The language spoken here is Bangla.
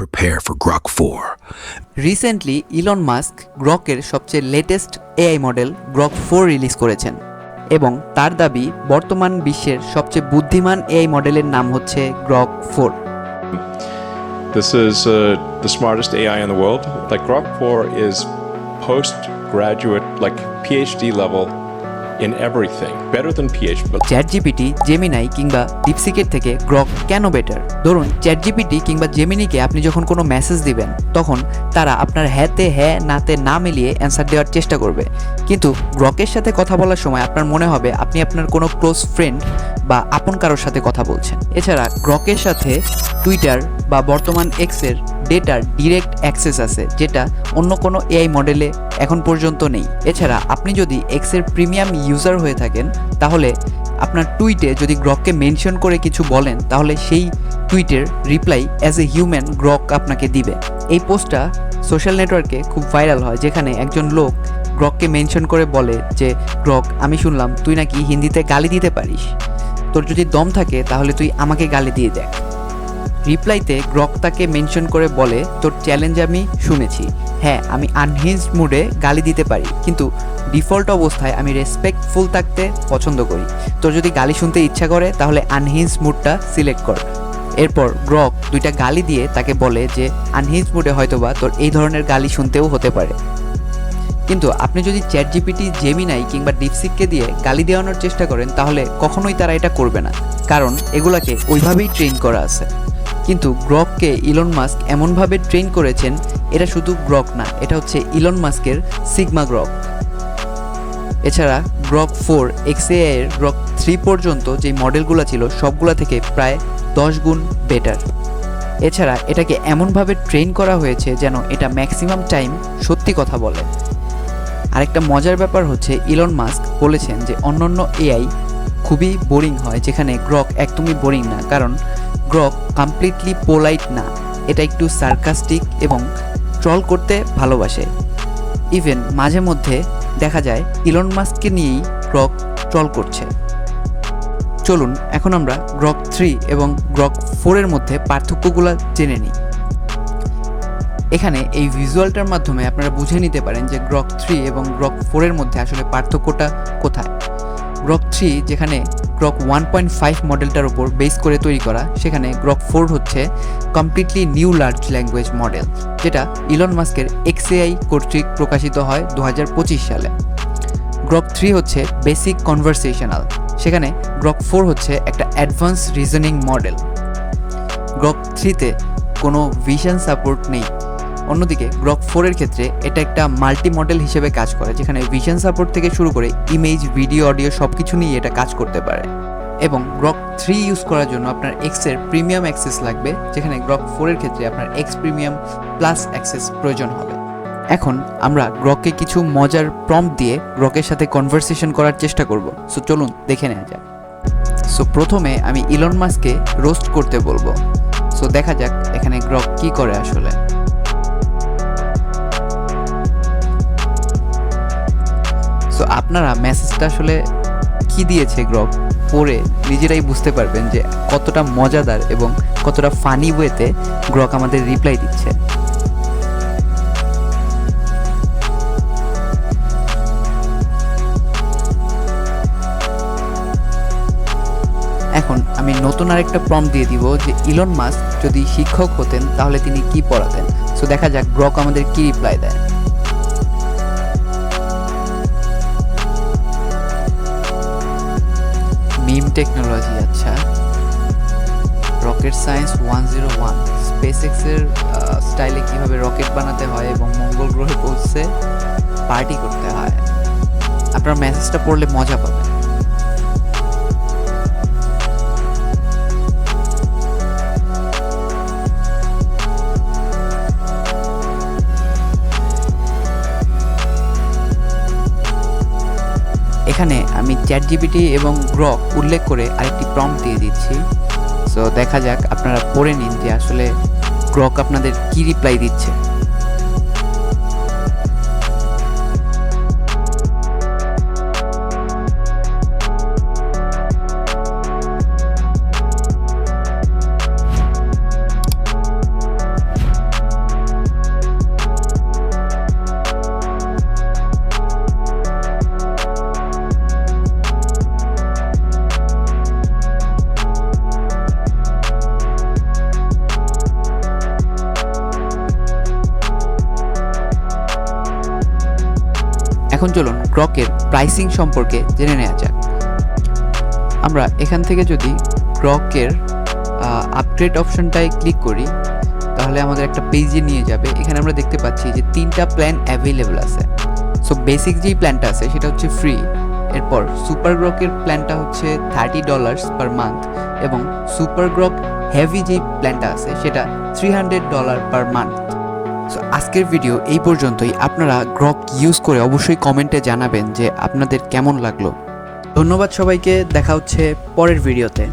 prepare for Grok 4. Recently Elon Musk গ্রকের সবচেয়ে latest AI model Grok four release করেছেন এবং তার দাবি বর্তমান বিশ্বের সবচেয়ে বুদ্ধিমান এআই মডেলের নাম হচ্ছে Grok four This is uh, the smartest AI in the world. Like Grok 4 is postgraduate, like PhD level in everything, better than PhD. ChatGPT Gemini কিংবা ডিপসিকের থেকে গ্রক কেন বেটার ধরুন চ্যাট জিপিটি কিংবা জেমিনিকে আপনি যখন কোনো মেসেজ দিবেন তখন তারা আপনার হ্যাতে হ্যাঁ নাতে না মিলিয়ে অ্যান্সার দেওয়ার চেষ্টা করবে। কিন্তু গ্রকের সাথে কথা বলার সময় আপনার মনে হবে আপনি আপনার কোনো ক্লোজ ফ্রেন্ড বা আপন কারোর সাথে কথা বলছেন। এছাড়া গ্রকের সাথে টুইটার বা বর্তমান এক্সের ডেটার ডিরেক্ট অ্যাক্সেস আছে, যেটা অন্য কোনো এআই মডেলে এখন পর্যন্ত নেই। এছাড়া আপনি যদি এক্সের প্রিমিয়াম ইউজার হয়ে থাকেন, তাহলে আপনার টুইটে যদি গ্রককে মেনশন করে কিছু বলেন, তাহলে সেই টুইটের reply as a human Grok আপনাকে দিবে। এই পোস্টটা সোশ্যাল নেটওয়ার্কে খুব ভাইরাল হয়, যেখানে একজন লোক গ্রককে মেনশন করে বলে যে, গ্রক, আমি শুনলাম তুই নাকি হিন্দিতে গালি দিতে পারিস। তোর যদি দম থাকে, তাহলে তুই আমাকে গালি দিয়ে দেখ। রিপ্লাইতে গ্রক তাকে মেনশন করে বলে, তোর চ্যালেঞ্জ আমি শুনেছি। হ্যাঁ আমি আনহিঞ্জ মুডে গালি দিতে পারি, কিন্তু ডিফল্ট অবস্থায় আমি রেসপেক্টফুল থাকতে পছন্দ করি। তোর যদি গালি শুনতে ইচ্ছা করে, তাহলে আনহিঞ্জ মুডটা সিলেক্ট কর। এরপর গ্রক দুইটা গালি দিয়ে তাকে বলে যে আনহিঞ্জ মুডে হয়তোবা তোর এই ধরনের গালি শুনতেও হতে পারে। কিন্তু আপনি যদি চ্যাট জিপিটি জেমিনাই কিংবা ডিপসিককে দিয়ে গালি দেওয়ানোর চেষ্টা করেন, তাহলে কখনোই তারা এটা করবে না। কারণ এগুলাকে ওইভাবেই ট্রেন করা আছে। কিন্তু গ্রককে ইলন মাস্ক এমনভাবে ট্রেন করেছেন, এটা শুধু গ্রক না, এটা হচ্ছে ইলন মাস্কের সিগমা গ্রক এছাড়া গ্রক ফোর এক্সএআই এর গ্রক থ্রি পর্যন্ত যে মডেলগুলো ছিল, সবগুলা থেকে প্রায় দশ গুণ বেটার। এছাড়া এটাকে এমনভাবে ট্রেন করা হয়েছে যেন এটা ম্যাক্সিমাম টাইম সত্যি কথা বলে। আরেকটা মজার ব্যাপার হচ্ছে, ইলন মাস্ক বলেছেন যে অন্যান্য এআই খুবই বোরিং হয়, যেখানে গ্রক একদমই বোরিং না, কারণ গ্রক কমপ্লিটলি পোলাইট না। এটা একটু সার্কাস্টিক এবং ট্রল করতে ভালোবাসে। ইভেন মাঝে মধ্যে দেখা যায় ইলন মাস্ককে নিয়েই গ্রক ট্রল করছে। চলুন, এখন আমরা গ্রক থ্রি এবং গ্রক ফোরের মধ্যে পার্থক্যগুলো জেনে নিই। এখানে এই ভিজুয়ালটার মাধ্যমে আপনারা বুঝে নিতে পারেন যে গ্রক থ্রি এবং গ্রক ফোরের মধ্যে আসলে পার্থক্যটা কোথায়। গ্রক থ্রি যেখানে গ্রক ওয়ান পয়েন্ট ফাইভ মডেলটার উপর বেস করে তৈরি করা, সেখানে গ্রক ফোর হচ্ছে completely new large language model যেটা ইলন মাস্কের এক্সএআই কর্তৃক প্রকাশিত হয় দু হাজার পঁচিশ সালে। গ্রক থ্রি হচ্ছে বেসিক কনভারসেশনাল সেখানে গ্রক ফোর হচ্ছে একটা অ্যাডভান্স রিজনিং মডেল গ্রক থ্রিতে কোনো ভিশন সাপোর্ট নেই। অন্যদিকে গ্রক ফোরের ক্ষেত্রে এটা একটা মাল্টি মডেল হিসেবে কাজ করে, যেখানে ভিশন সাপোর্ট থেকে শুরু করে ইমেজ ভিডিও অডিও সব কিছু নিয়ে এটা কাজ করতে পারে। এবং গ্রক থ্রি ইউজ করার জন্য আপনার এক্সের প্রিমিয়াম অ্যাক্সেস লাগবে, যেখানে গ্রক ফোরের ক্ষেত্রে আপনার এক্স প্রিমিয়াম প্লাস অ্যাক্সেস প্রয়োজন হবে। এখন আমরা গ্রককে কিছু মজার প্রম্পট দিয়ে গ্রকের সাথে কনভারসেশন করার চেষ্টা করব। সো চলুন দেখে নেওয়া যাক। সো প্রথমে আমি ইলন মাস্ককে রোস্ট করতে বলব। সো দেখা যাক এখানে গ্রক কি করে আসলে। সো আপনারা মেসেজটা আসলে কি দিয়েছে গ্রক পড়ে নিজেরাই বুঝতে পারবেন যে কতটা মজাদার এবং কতটা ফানি ওয়েতে গ্রক আমাদের রিপ্লাই দিচ্ছে। এখন আমি নতুন আরেকটা প্রম দিয়ে দিব যে ইলন মাস্ক যদি শিক্ষক হতেন তাহলে তিনি কি পড়াতেন। সো দেখা যাক গ্রক আমাদের কি রিপ্লাই দেয়। মিম টেকনোলজি আচ্ছা rocket science one zero one space এক্সের স্টাইলে কীভাবে রকেট বানাতে হয় এবং মঙ্গল গ্রহে পৌঁছে পার্টি করতে হয়। আপনার মেসেজটা পড়লে মজা পাবেন। এখানে আমি চ্যাট জিপিটি এবং গ্রক উল্লেখ করে আরেকটি প্রম দিয়ে দিচ্ছি। সো দেখা যাক, আপনারা পড়ে নিন যে আসলে গ্রক আপনাদের কি রিপ্লাই দিচ্ছে। এখন চলুন গ্রকের প্রাইসিং সম্পর্কে জেনে নেওয়া যাক। আমরা এখান থেকে যদি গ্রকের আপগ্রেড অপশনটায় ক্লিক করি, তাহলে আমাদের একটা পেজে নিয়ে যাবে। এখানে আমরা দেখতে পাচ্ছি যে তিনটা প্ল্যান অ্যাভেলেবল আছে। সো বেসিক যেই প্ল্যানটা আছে, সেটা হচ্ছে ফ্রি এরপর সুপার গ্রকের প্ল্যানটা হচ্ছে থার্টি ডলার্স পার মান্থ এবং সুপার গ্রক হেভি যেই প্ল্যানটা আছে, সেটা three hundred dollar per month so আজকের ভিডিও এই পর্যন্তই। আপনারা গ্রক ইউজ করে অবশ্যই কমেন্টে জানাবেন যে আপনাদের কেমন লাগল। ধন্যবাদ সবাইকে। দেখা হচ্ছে পরের ভিডিওতে